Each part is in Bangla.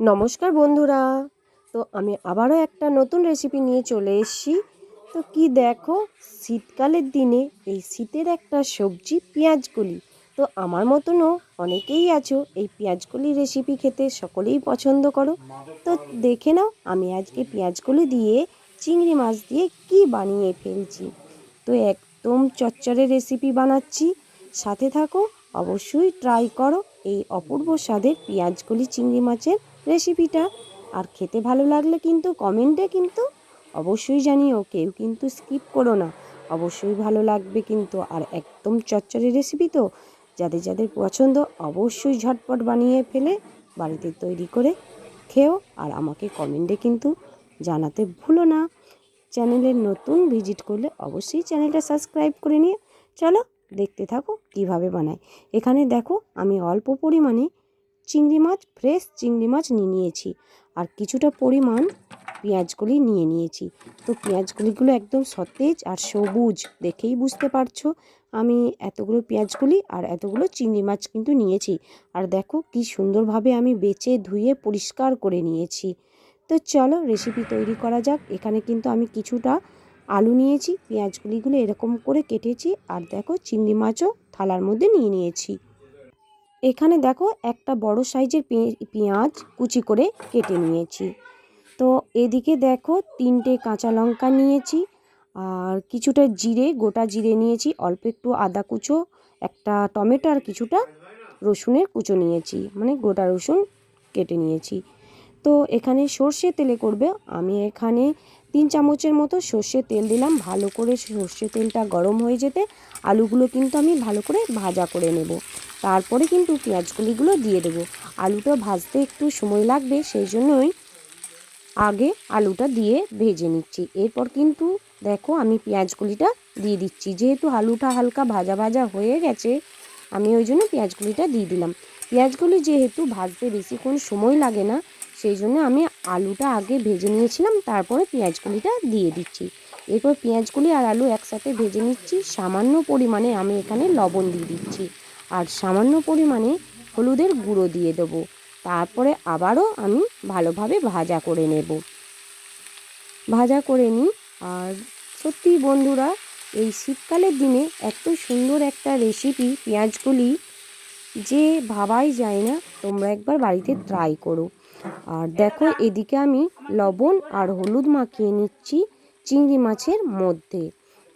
নমস্কার বন্ধুরা। তো আমি আবারও একটা নতুন রেসিপি নিয়ে চলে এসেছি। তো কি দেখো, শীতকালের দিনে এই শীতের একটা সবজি পেঁয়াজকলি। তো আমার মতনও অনেকেই আছো এই পেঁয়াজকলি রেসিপি খেতে, সকলেই পছন্দ করো। তো দেখে নাও, আমি আজকে পেঁয়াজকলি দিয়ে চিংড়ি মাছ দিয়ে কি বানিয়ে ফেলছি। তো একদম চচ্চড়ে রেসিপি বানাচ্ছি। সাথে থাকো, অবশ্যই ট্রাই করো এই অপূর্ব স্বাদের পেঁয়াজকলি চিংড়ি মাছের রেসিপিটা আর খেতে ভালো লাগলে কিন্তু কমেন্টে কিন্তু অবশ্যই জানিও, কেউ কিন্তু স্কিপ করো না। অবশ্যই ভালো লাগবে কিন্তু। আর একদম চচ্চড়ি রেসিপি তো যাদের যাদের পছন্দ অবশ্যই ঝটপট বানিয়ে ফেলে বাড়িতে তৈরি করে খেও। আর আমাকে কমেন্টে কিন্তু জানাতে ভুলো না। চ্যানেলে নতুন ভিজিট করলে অবশ্যই চ্যানেলটা সাবস্ক্রাইব করে নিয়ে চলো দেখতে থাকো কীভাবে বানাই এখানে দেখো আমি অল্প পরিমাণে চিংড়ি মাছ ফ্রেশ চিংড়ি মাছ নিয়ে নিয়েছি। আর কিছুটা পরিমাণ পেঁয়াজগুলি নিয়ে নিয়েছি। তো পেঁয়াজগুলিগুলো একদম সতেজ আর সবুজ, দেখেই বুঝতে পারছ। আমি এতগুলো পেঁয়াজগুলি আর এতগুলো চিংড়ি মাছ কিন্তু নিয়েছি। আর দেখো কি সুন্দরভাবে আমি বেচে, ধুয়ে, পরিষ্কার করে নিয়েছি। তো চলো রেসিপি তৈরি করা যাক। এখানে কিন্তু আমি কিছুটা আলু নিয়েছি, পেঁয়াজগুলিগুলো এরকম করে কেটেছি। আর দেখো চিংড়ি মাছও থালার মধ্যে নিয়ে নিয়েছি। এখানে দেখো একটা বড় সাইজের পেঁয়াজ কুচি করে কেটে নিয়েছি। তো এদিকে দেখো তিনটে কাঁচা লঙ্কা নিয়েছি আর কিছুটা জিরে, গোটা জিরে নিয়েছি, অল্প একটু আদা কুচো, একটা টমেটো আর কিছুটা রসুনের কুচো নিয়েছি মানে গোটা রসুন কেটে নিয়েছি। তো এখানে সর্ষে তেলে করবে, আমি এখানে তিন চামচের মতো সর্ষে তেল দিলাম। ভালো করে সর্ষে তেলটা গরম হয়ে যেতে আলুগুলো কিন্তু আমি ভালো করে ভাজা করে নেব। তারপরে কিন্তু পেঁয়াজগুলিগুলো দিয়ে দেবো। আলুটা ভাজতে একটু সময় লাগবে, সেই জন্যই আগে আলুটা দিয়ে ভেজে নিচ্ছি। এরপর কিন্তু দেখো আমি পেঁয়াজগুলিটা দিয়ে দিচ্ছি। যেহেতু আলুটা হালকা ভাজা ভাজা হয়ে গেছে, আমি ওই জন্য পেঁয়াজগুলিটা দিয়ে দিলাম। পেঁয়াজগুলি যেহেতু ভাজতে বেশিক্ষণ সময় লাগে না, সেই জন্য আমি আলুটা আগে ভেজে নিয়েছিলাম, তারপরে পেঁয়াজগুলিটা দিয়ে দিচ্ছি। এরপর পেঁয়াজগুলি আর আলু একসাথে ভেজে নিচ্ছি, সামান্য পরিমাণে আমি এখানে লবণ দিয়ে দিচ্ছি। আর সামান্য পরিমাণে হলুদের গুঁড়ো দিয়ে দেবো। তারপরে আবারও আমি ভালোভাবে ভাজা করে নেব। ভাজা করে নিই। আর সত্যি বন্ধুরা, এই শীতকালের দিনে এত সুন্দর একটা রেসিপি পেঁয়াজগুলি যে ভাবাই যায় না। তোমরা একবার বাড়িতে ট্রাই করো। আর দেখো, এদিকে আমি লবণ আর হলুদ মাখিয়ে নিচ্ছি চিংড়ি মাছের মধ্যে।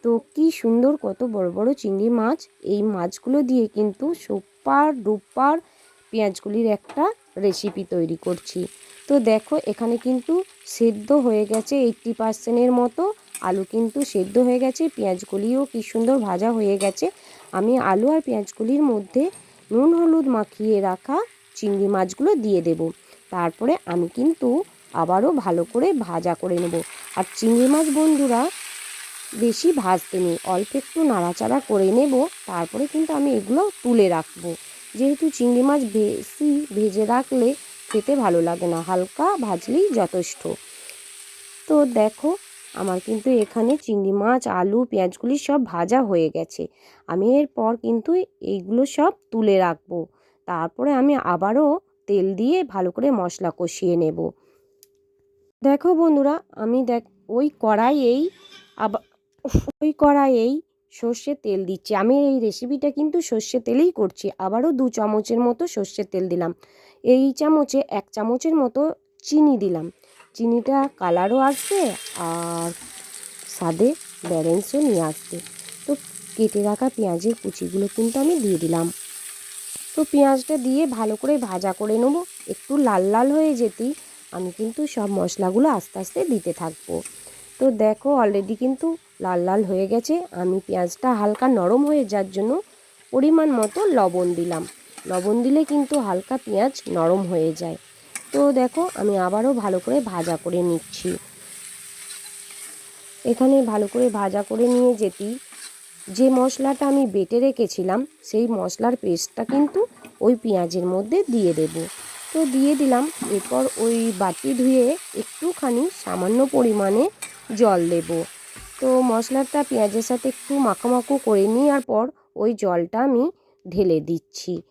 তো কি সুন্দর, কত বড় বড় চিংড়ি মাছ। এই মাছগুলো দিয়ে কিন্তু সুপার ডুপার পেঁয়াজগুলির একটা রেসিপি তৈরি করছি। তো দেখো, এখানে কিন্তু সেদ্ধ হয়ে গেছে এইট্টি পার্সেন্টের মতো। আলু কিন্তু সেদ্ধ হয়ে গেছে, পেঁয়াজগুলিও কি সুন্দর ভাজা হয়ে গেছে। আমি আলু আর পেঁয়াজগুলির মধ্যে নুন হলুদ মাখিয়ে রাখা চিংড়ি মাছগুলো দিয়ে দেব। তারপরে আমি কিন্তু আবারও ভালো করে ভাজা করে নেব। আর চিংড়ি মাছ বন্ধুরা, বেশি ভাজতে নেই, অল্প একটু নাড়াচাড়া করে নেব, তারপরে কিন্তু আমি এগুলো তুলে রাখব। যেহেতু চিংড়ি মাছ বেশি ভেজে রাখলে খেতে ভালো লাগে না, হালকা ভাজলেই যথেষ্ট। তো দেখো, আমার কিন্তু এখানে চিংড়ি মাছ, আলু, পেঁয়াজগুলি সব ভাজা হয়ে গেছে। আমি এরপর কিন্তু এইগুলো সব তুলে রাখব। তারপরে আমি আবারও তেল দিয়ে ভালো করে মশলা কষিয়ে নেব। দেখো বন্ধুরা, আমি দেখ, ওই কড়াইয়েই আবার ওই কড়াইয়েই সর্ষের তেল দিচ্ছি। আমি এই রেসিপিটা কিন্তু সর্ষে তেলেই করছি, আবারও দু চামচের মতো সর্ষের তেল দিলাম। এই চামচে এক চামচের মতো চিনি দিলাম। চিনিটা কালারও আসবে আর স্বাদে ব্যালেন্সও নিয়ে আসবে তো কেটে রাখা পেঁয়াজের কুচিগুলো কিন্তু আমি দিয়ে দিলাম। তো পেঁয়াজটা দিয়ে ভালো করে ভাজা করে নেব। একটু লাল লাল হয়ে যেতেই আমি কিন্তু সব মশলাগুলো আস্তে আস্তে দিতে থাকব। তো দেখো অলরেডি কিন্তু লাল লাল হয়ে গেছে। আমি পেঁয়াজটা হালকা নরম হয়ে যাওয়ার জন্য পরিমাণ মতো লবণ দিলাম। লবণ দিলে কিন্তু হালকা পেঁয়াজ নরম হয়ে যায়। তো দেখো আমি আবারও ভালো করে ভাজা করে নিচ্ছি। এখানে ভালো করে ভাজা করে নিয়ে যেতি যে মশলাটা আমি বেটে রেখেছিলাম, সেই মশলার পেস্টটা কিন্তু ওই পেঁয়াজের মধ্যে দিয়ে দেব। তো দিয়ে দিলাম, এরপর ওই বাটি ধুয়ে একটুখানি সামান্য পরিমাণে জল দেব। তো মশলাটা পেঁয়াজের সাথে একটু মাখামাখো করে নেওয়ার পর ওই জলটা আমি ঢেলে দিচ্ছি।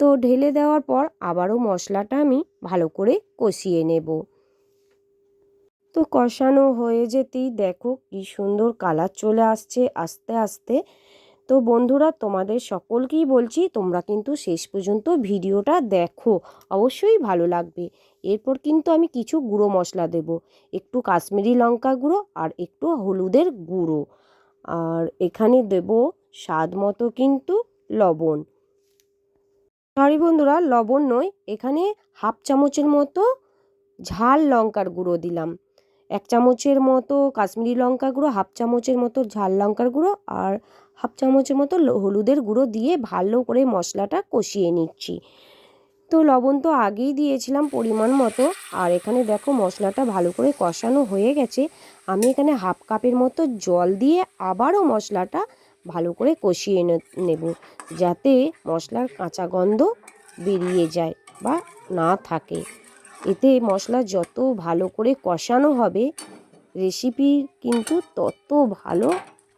তো ঢেলে দেওয়ার পর আবারও মশলাটা আমি ভালো করে কষিয়ে নেব। তো কষানো হয়ে যেতেই দেখো কি সুন্দর কালার চলে আসছে আস্তে আস্তে। তো বন্ধুরা, তোমাদের সকলকেই বলছি, তোমরা কিন্তু শেষ পর্যন্ত ভিডিওটা দেখো। অবশ্যই ভালো লাগবে। এরপর কিন্তু আমি কিছু গুঁড়ো মশলা দেব। একটু কাশ্মীরি লঙ্কা গুঁড়ো আর একটু হলুদের গুঁড়ো। আর এখানে দেব স্বাদ মতো কিন্তু লবণ। সরি বন্ধুরা, লবণ নয়, এখানে হাফ চামচের মতো ঝাল লঙ্কার গুঁড়ো দিলাম। এক চামচের মতো কাশ্মীরি লঙ্কা গুঁড়ো, হাফ চামচের মতো ঝাল লঙ্কার গুঁড়ো আর হাফ চামচের মতো হলুদের গুঁড়ো দিয়ে ভালো করে মশলাটা কষিয়ে নিচ্ছি। তো লবণ তো আগেই দিয়েছিলাম পরিমাণ মতো। আর এখানে দেখো মশলাটা ভালো করে কষানো হয়ে গেছে। আমি এখানে হাফ কাপের মতো জল দিয়ে আবারও মশলাটা ভালো করে কষিয়ে নেব যাতে মশলার কাঁচা গন্ধ বেরিয়ে যায় বা না থাকে। এতে মশলা যত ভালো করে কষানো হবে রেসিপি কিন্তু তত ভালো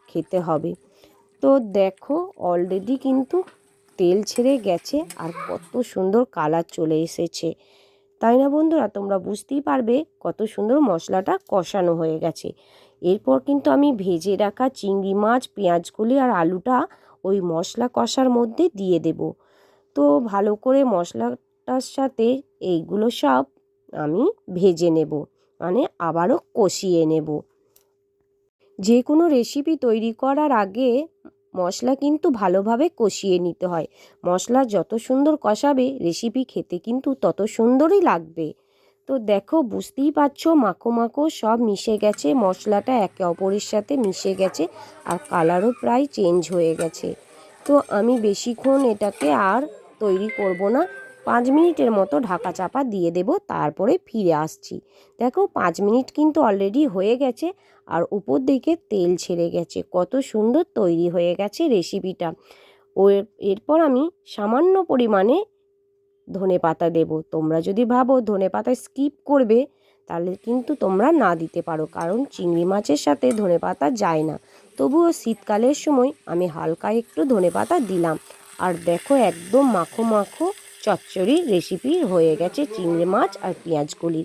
খেতে হবে। তো দেখো অলরেডি কিন্তু তেল ছেড়ে গেছে আর কত সুন্দর কালার চলে এসেছে। তাই না বন্ধুরা? তোমরা বুঝতেই পারবে কত সুন্দর মশলাটা কষানো হয়ে গেছে। এরপর কিন্তু আমি ভেজে রাখা চিংড়ি মাছ পেঁয়াজগুলি আর আলুটা ওই মশলা কষার মধ্যে দিয়ে দেব। তো ভালো করে মশলাটার সাথে এইগুলো সব আমি ভেজে নেব মানে আবারও কষিয়ে নেব। যে কোনো রেসিপি তৈরি করার আগে মশলা কিন্তু ভালোভাবে কষিয়ে নিতে হয়। মশলা যত সুন্দর কষাবে রেসিপি খেতে কিন্তু তত সুন্দরই লাগবে। তো দেখো, বুঝতেই পারছ, মাখো মাখো সব মিশে গেছে, মশলাটা একে অপরের সাথে মিশে গেছে আর কালারও প্রায় চেঞ্জ হয়ে গেছে। তো আমি বেশিক্ষণ এটাকে আর তৈরি করব না। পাঁচ মিনিটের মতো ঢাকা চাপা দিয়ে দেব, তারপরে ফিরে আসছি। দেখো, পাঁচ মিনিট কিন্তু অলরেডি হয়ে গেছে, আর উপর দিকে তেল ছেড়ে গেছে। কত সুন্দর তৈরি হয়ে গেছে রেসিপিটা ও, এরপর আমি সামান্য পরিমাণে ধনে পাতা দেব। তোমরা যদি ভাবো ধনে পাতা স্কিপ করবে, তাহলে কিন্তু তোমরা না দিতে পারো, কারণ চিংড়ি মাছের সাথে ধনে পাতা যায় না। তবুও শীতকালের সময় আমি হালকা একটু ধনে পাতা দিলাম। আর দেখো, একদম মাখো মাখো চচ্চড়ি রেসিপি হয়ে গেছে চিংড়ি মাছ আর পেঁয়াজ পেঁয়াজগুলি।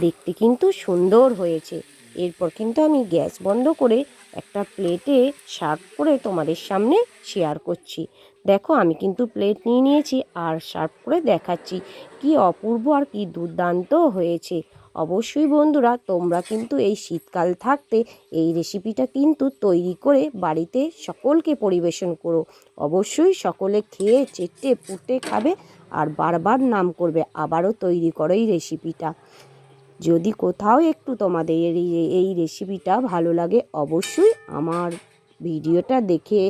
দেখতে কিন্তু সুন্দর হয়েছে। এরপর কিন্তু আমি গ্যাস বন্ধ করে একটা প্লেটে সার্ভ করে তোমাদের সামনে শেয়ার করছি। দেখো, আমি কিন্তু প্লেট নিয়ে নিয়েছি আর সার্ভ করে দেখাচ্ছি কি অপূর্ব আর কি দুর্দান্ত হয়েছে। অবশ্যই বন্ধুরা, তোমরা কিন্তু এই শীতকাল থাকতে এই রেসিপিটা কিন্তু তৈরি করে বাড়িতে সকলকে পরিবেশন করো। অবশ্যই সকলে খেয়ে, চেটে পুটে খাবে আর বারবার নাম করবে, আবারও তৈরি করো এই রেসিপিটা যদি কোথাও একটু তোমাদের এই রেসিপিটা ভালো লাগে, অবশ্যই আমার ভিডিওটা দেখে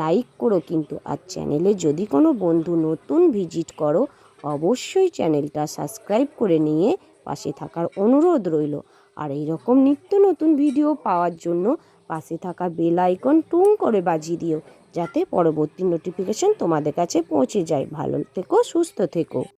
লাইক করো কিন্তু। আর চ্যানেলে যদি কোনো বন্ধু নতুন ভিজিট করো, অবশ্যই চ্যানেলটা সাবস্ক্রাইব করে নিয়ে পাশে থাকার অনুরোধ রইল। আর এই রকম নিত্য নতুন ভিডিও পাওয়ার জন্য পাশে থাকা বেল আইকন টুং করে বাজিয়ে দিও, যাতে পরবর্তী নোটিফিকেশন তোমাদের কাছে পৌঁছে যায়। ভালো থেকো, সুস্থ থেকো।